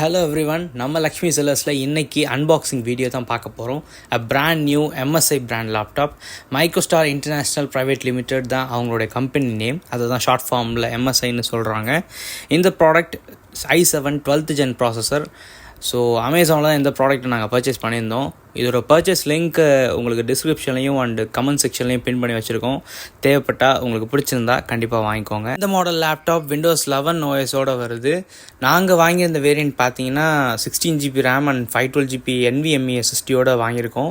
Hello every one நம்ம லக்ஷ்மி செல்லர்ஸில் இன்றைக்கி unboxing video தான் பார்க்க போகிறோம் a brand new MSI brand laptop Micro Star International Private Limited தான் அவங்களுடைய கம்பெனி நேம் அதை தான் ஷார்ட் ஃபார்மில் எம்எஸ்ஐன்னு சொல்கிறாங்க இந்த product i seven twelfth gen processor so அமேசானில் தான் இந்த ப்ராடக்ட்டை நாங்கள் பர்ச்சேஸ் பண்ணியிருந்தோம். இதோட பர்ச்சேஸ் லிங்க்கு உங்களுக்கு டிஸ்கிரிப்ஷன்லையும் அண்டு கமெண்ட் செக்ஷன்லையும் பின் பண்ணி வச்சுருக்கோம். தேவைப்பட்டால் உங்களுக்கு பிடிச்சிருந்தா கண்டிப்பாக வாங்கிக்கோங்க. இந்த மாடல் லேப்டாப் விண்டோஸ் லெவன் ஓஎஸோட வருது. நாங்கள் வாங்கியிருந்த வேரியன்ட் பார்த்தீங்கன்னா sixteen GB RAM and five twelve GB NVMe எஸ்எஸ்டியோட வாங்கியிருக்கோம்.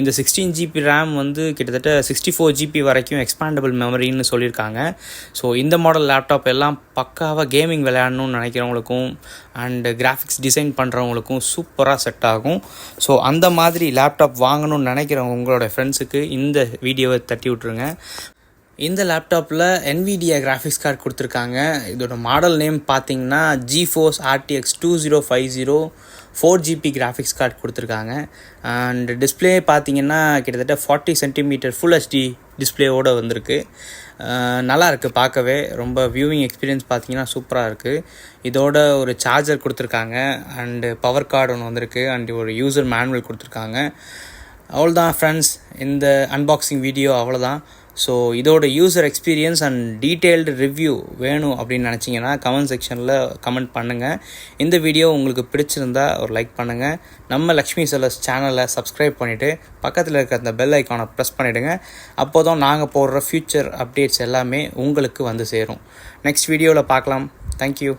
இந்த சிக்ஸ்டீன் ஜிபி ரேம் வந்து கிட்டத்தட்ட சிக்ஸ்டி ஃபோர் ஜிபி வரைக்கும் எக்ஸ்பாண்டபிள் மெமரின்னு சொல்லியிருக்காங்க. ஸோ இந்த மாடல் லேப்டாப் எல்லாம் பக்காவாக கேமிங் விளையாடணும்னு நினைக்கிறவங்களுக்கும் அண்டு கிராஃபிக்ஸ் டிசைன் பண்ணுறவங்களுக்கும் சூப்பராக செட் ஆகும். ஸோ அந்த மாதிரி மாதிரி லேப்டாப் வாங்கணும்னு நினைக்கிறவங்க உங்களோட ஃப்ரெண்ட்ஸுக்கு இந்த வீடியோவை தட்டி விட்ருங்க இந்த லேப்டாப்பில் என்விடியா கிராஃபிக்ஸ் கார்டு கொடுத்துருக்காங்க. இதோட மாடல் நேம் பார்த்தீங்கன்னா GeForce RTX two zero five zero four GB graphics card கொடுத்துருக்காங்க. அண்ட் டிஸ்பிளே பார்த்தீங்கன்னா கிட்டத்தட்ட ஃபார்ட்டி சென்டிமீட்டர் ஃபுல் ஹெச்டி டிஸ்பிளேவோடு வந்திருக்கு. நல்லா இருக்குது பார்க்கவே. ரொம்ப வியூவிங் எக்ஸ்பீரியன்ஸ் பார்த்தீங்கன்னா சூப்பராக இருக்குது இதோட ஒரு சார்ஜர் கொடுத்துருக்காங்க. அண்டு பவர் கார்டு ஒன்று வந்திருக்கு. அண்ட் ஒரு யூசர் மேனுவல் கொடுத்துருக்காங்க. அவ்வளோதான் ஃப்ரெண்ட்ஸ் இந்த அன்பாக்சிங் வீடியோ அவ்வளோதான் ஸோ இதோட user experience and detailed review வேணும் அப்படின்னு நினச்சிங்கன்னா கமெண்ட் செக்ஷனில் கமெண்ட் பண்ணுங்கள் இந்த வீடியோ உங்களுக்கு பிடிச்சிருந்தா ஒரு லைக் பண்ணுங்கள் நம்ம லக்ஷ்மி செல்லர்ஸ் சேனலை சப்ஸ்கிரைப் பண்ணிவிட்டு பக்கத்தில் இருக்க அந்த பெல் ஐக்கானை ப்ரெஸ் பண்ணிவிடுங்க அப்போ தான் நாங்கள் போடுற ஃப்யூச்சர் அப்டேட்ஸ் எல்லாமே உங்களுக்கு வந்து சேரும். நெக்ஸ்ட் வீடியோவில் பார்க்கலாம். தேங்க்யூ